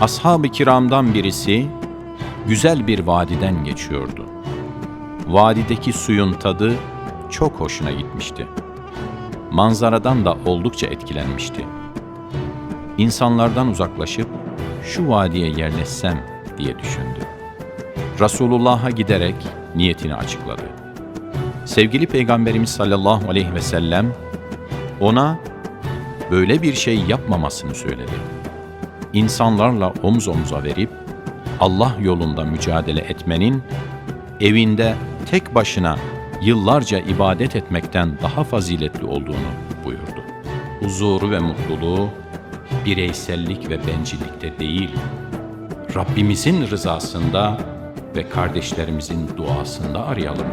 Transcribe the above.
Ashab-ı kiramdan birisi güzel bir vadiden geçiyordu. Vadideki suyun tadı çok hoşuna gitmişti. Manzaradan da oldukça etkilenmişti. İnsanlardan uzaklaşıp şu vadiye yerleşsem diye düşündü. Resulullah'a giderek niyetini açıkladı. Sevgili Peygamberimiz sallallahu aleyhi ve sellem ona böyle bir şey yapmamasını söyledi. İnsanlarla omuz omuza verip Allah yolunda mücadele etmenin evinde tek başına yıllarca ibadet etmekten daha faziletli olduğunu buyurdu. Huzuru ve mutluluğu bireysellik ve bencillikte değil, Rabbimizin rızasında ve kardeşlerimizin duasında arayalım.